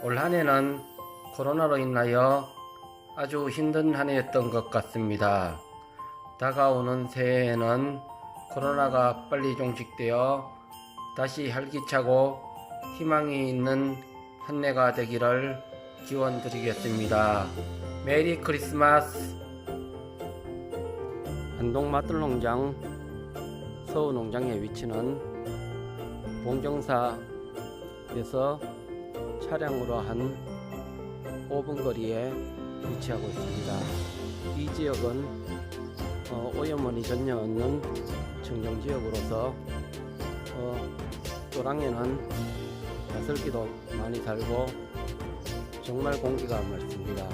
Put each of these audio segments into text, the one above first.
올 한해는 코로나로 인하여 아주 힘든 한 해였던 것 같습니다. 다가오는 새해에는 코로나가 빨리 종식되어 다시 활기차고 희망이 있는 한 해가 되기를 기원드리겠습니다. 메리 크리스마스! 안동마들농장 서우농장의 위치는 봉정사에서 차량으로 한 5분 거리에 위치하고 있습니다. 이 지역은 어, 오염원이 전혀 없는 청정지역으로서 어, 또랑에는 가슬기도 많이 살고 정말 공기가 맑습니다.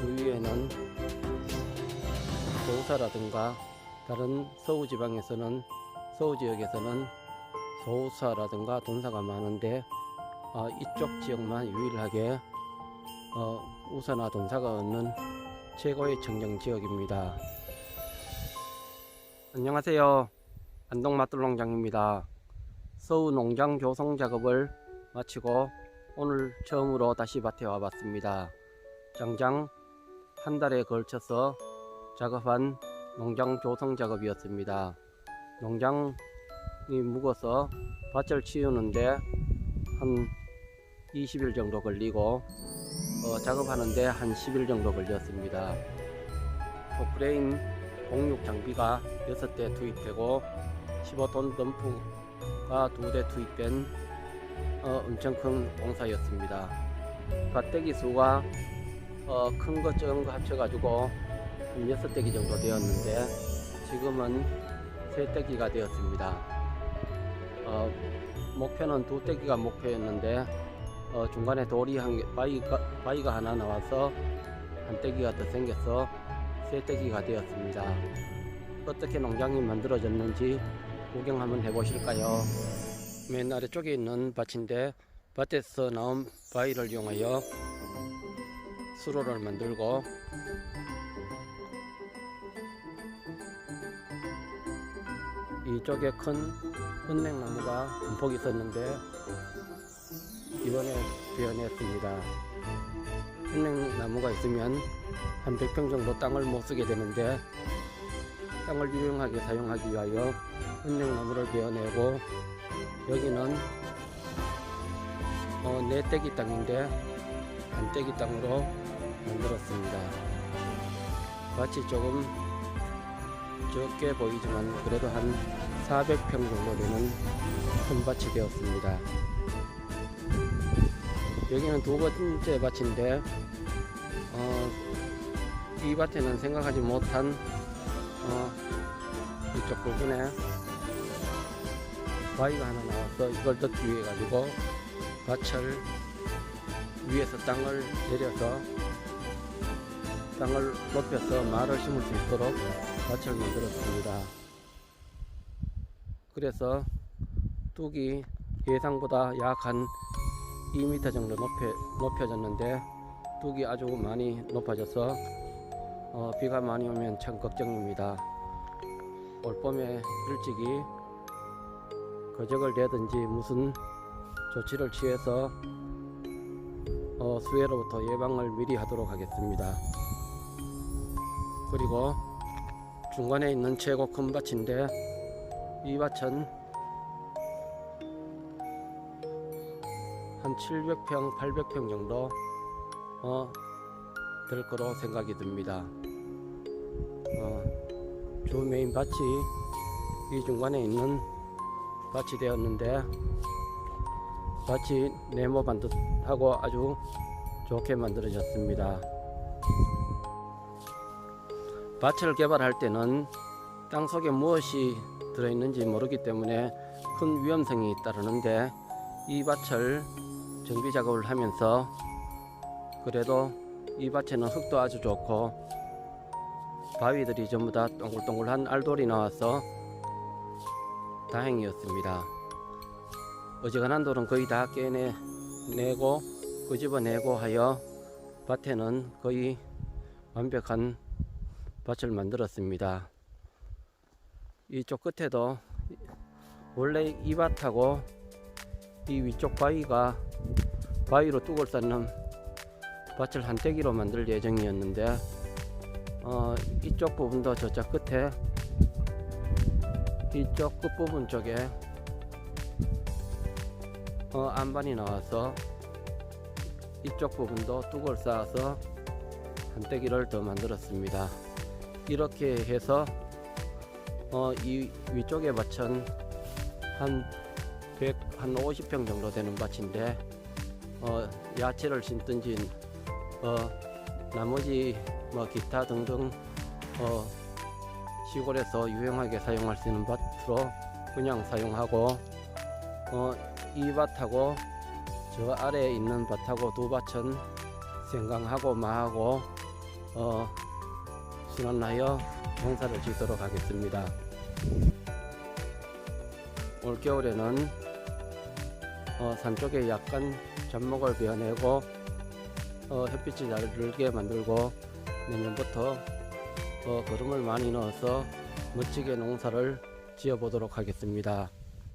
주위에는 소우사라든가 다른 서우 지방에서는 서우 지역에서는 소우사라든가 돈사가 많은데 어, 이쪽 지역만 유일하게 어, 우사나 돈사가 없는 최고의 청정 지역입니다. 안녕하세요. 안동 맛돌농장입니다. 서우 농장 조성 작업을 마치고 오늘 처음으로 다시 밭에 와봤습니다. 장장 한 달에 걸쳐서 작업한 농장 조성 작업이었습니다. 농장이 묵어서 밭을 치우는데 한 20일 정도 걸리고 어, 작업하는데 한 10일 정도 걸렸습니다. 포프레인 공육 장비가 6대 투입되고 15톤 덤프가 2대 투입된 어, 엄청 큰 공사였습니다. 밭대기 수가 어, 큰거 적은 거 합쳐가지고 한 6대기 정도 되었는데 지금은 3대기가 되었습니다. 어, 목표는 두 대기가 목표였는데 어, 중간에 돌이 한 개, 바위가, 바위가 하나 나와서 한 대기가 더 생겨서 세 대기가 되었습니다. 어떻게 농장이 만들어졌는지 구경 한번 해보실까요? 맨 아래쪽에 있는 밭인데 밭에서 나온 바위를 이용하여 수로를 만들고 이쪽에 큰 은행나무가 한폭 있었는데 이번에 베어냈습니다. 은행나무가 있으면 한 100평 정도 땅을 못 쓰게 되는데 땅을 유용하게 사용하기 위하여 은행나무를 베어내고 여기는 어, 네 떼기 땅인데 한 떼기 땅으로 만들었습니다. 밭이 조금 적게 보이지만 그래도 한 400평 정도 되는 큰 밭이 되었습니다. 여기는 두 번째 밭인데 어, 이 밭에는 생각하지 못한 어, 이쪽 부분에 바위가 하나 나와서 이걸 덮기 위해 가지고 밭을 위에서 땅을 내려서 땅을 높여서 말을 심을 수 있도록 밭을 만들었습니다. 그래서 뚝이 예상보다 약한 2m 정도 높여, 높여졌는데 뚝이 아주 많이 높아져서 어, 비가 많이 오면 참 걱정입니다. 올 봄에 일찍이 거적을 내든지 무슨 조치를 취해서 어, 수해로부터 예방을 미리 하도록 하겠습니다. 그리고 중간에 있는 최고 큰 밭인데 이 밭은 한 700평, 800평 정도 어, 될 거로 생각이 듭니다. 어, 주 메인 밭이 이 중간에 있는 밭이 되었는데 밭이 네모 반듯하고 아주 좋게 만들어졌습니다. 밭을 개발할 때는 땅 속에 무엇이 들어있는지 모르기 때문에 큰 위험성이 따르는데 이 밭을 정비 작업을 하면서 그래도 이 밭에는 흙도 아주 좋고 바위들이 전부 다 동글동글한 알돌이 나와서 다행이었습니다. 어지간한 돌은 거의 다 깨내고 끄집어내고 하여 밭에는 거의 완벽한 밭을 만들었습니다. 이쪽 끝에도 원래 이 밭하고 이 위쪽 바위가 바위로 뚝을 쌓는 밭을 한대기로 만들 예정이었는데 어, 이쪽 부분도 저쪽 끝에 이쪽 끝부분 쪽에 어, 안반이 나와서 이쪽 부분도 뚝을 쌓아서 한대기를 더 만들었습니다. 이렇게 해서 어, 이 위쪽에 밭은 한 100, 한 50평 정도 되는 밭인데 어, 야채를 심든지 어, 나머지 뭐 기타 등등 어, 시골에서 유용하게 사용할 수 있는 밭으로 그냥 사용하고 어, 이 밭하고 저 아래에 있는 밭하고 두 밭은 생강하고 마하고 어, 순환하여 농사를 짓도록 하겠습니다. 올 겨울에는 어, 산 쪽에 약간 잡목을 베어내고 어, 햇빛이 잘 들게 만들고 내년부터 어, 거름을 많이 넣어서 멋지게 농사를 지어 보도록 하겠습니다.